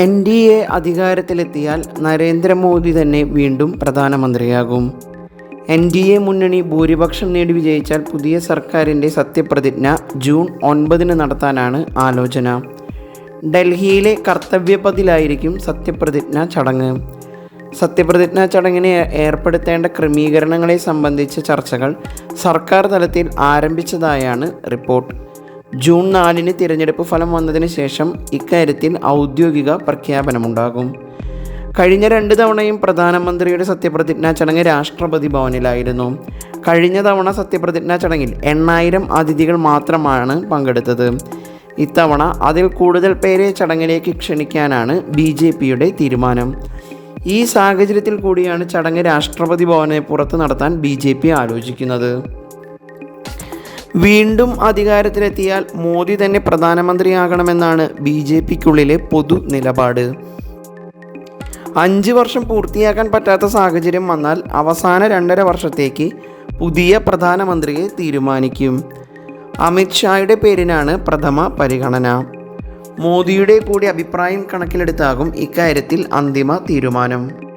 N D A അധികാരത്തിലെത്തിയാൽ നരേന്ദ്രമോദി തന്നെ വീണ്ടും പ്രധാനമന്ത്രിയാകും. എൻ ഡി എ മുന്നണി ഭൂരിപക്ഷം നേടി വിജയിച്ചാൽ പുതിയ സർക്കാരിന്റെ സത്യപ്രതിജ്ഞ ജൂൺ ഒൻപതിന് നടത്താനാണ് ആലോചന. ഡൽഹിയിലെ കർത്തവ്യപഥിലായിരിക്കും സത്യപ്രതിജ്ഞ ചടങ്ങ്. സത്യപ്രതിജ്ഞാ ചടങ്ങിന് ഏർപ്പെടുത്തേണ്ട ക്രമീകരണങ്ങളെ സംബന്ധിച്ച ചർച്ചകൾ സർക്കാർ തലത്തിൽ ആരംഭിച്ചതായാണ് റിപ്പോർട്ട്. ജൂൺ നാലിന് തിരഞ്ഞെടുപ്പ് ഫലം വന്നതിന് ശേഷം ഇക്കാര്യത്തിൽ ഔദ്യോഗിക പ്രഖ്യാപനമുണ്ടാകും. കഴിഞ്ഞ രണ്ട് തവണയും പ്രധാനമന്ത്രിയുടെ സത്യപ്രതിജ്ഞാ ചടങ്ങ് രാഷ്ട്രപതി ഭവനിലായിരുന്നു. കഴിഞ്ഞ തവണ സത്യപ്രതിജ്ഞാ ചടങ്ങിൽ എണ്ണായിരം അതിഥികൾ മാത്രമാണ് പങ്കെടുത്തത്. ഇത്തവണ അതിൽ കൂടുതൽ പേരെ ചടങ്ങിലേക്ക് ക്ഷണിക്കാനാണ് ബി ജെ പിയുടെ തീരുമാനം. ഈ സാഹചര്യത്തിൽ കൂടിയാണ് ചടങ്ങ് രാഷ്ട്രപതി ഭവനെ പുറത്ത് നടത്താൻ ബി ജെ പി ആലോചിക്കുന്നത്. വീണ്ടും അധികാരത്തിലെത്തിയാൽ മോദി തന്നെ പ്രധാനമന്ത്രിയാകണമെന്നാണ് ബി ജെ പിക്കുള്ളിലെ പൊതു നിലപാട്. അഞ്ച് വർഷം പൂർത്തിയാക്കാൻ പറ്റാത്ത സാഹചര്യം വന്നാൽ അവസാന രണ്ടര വർഷത്തേക്ക് പുതിയ പ്രധാനമന്ത്രിയെ തീരുമാനിക്കും. അമിത്ഷായുടെ പേരിനാണ് പ്രഥമ പരിഗണന. മോദിയുടെ കൂടി അഭിപ്രായം കണക്കിലെടുത്താകും ഇക്കാര്യത്തിൽ അന്തിമ തീരുമാനം.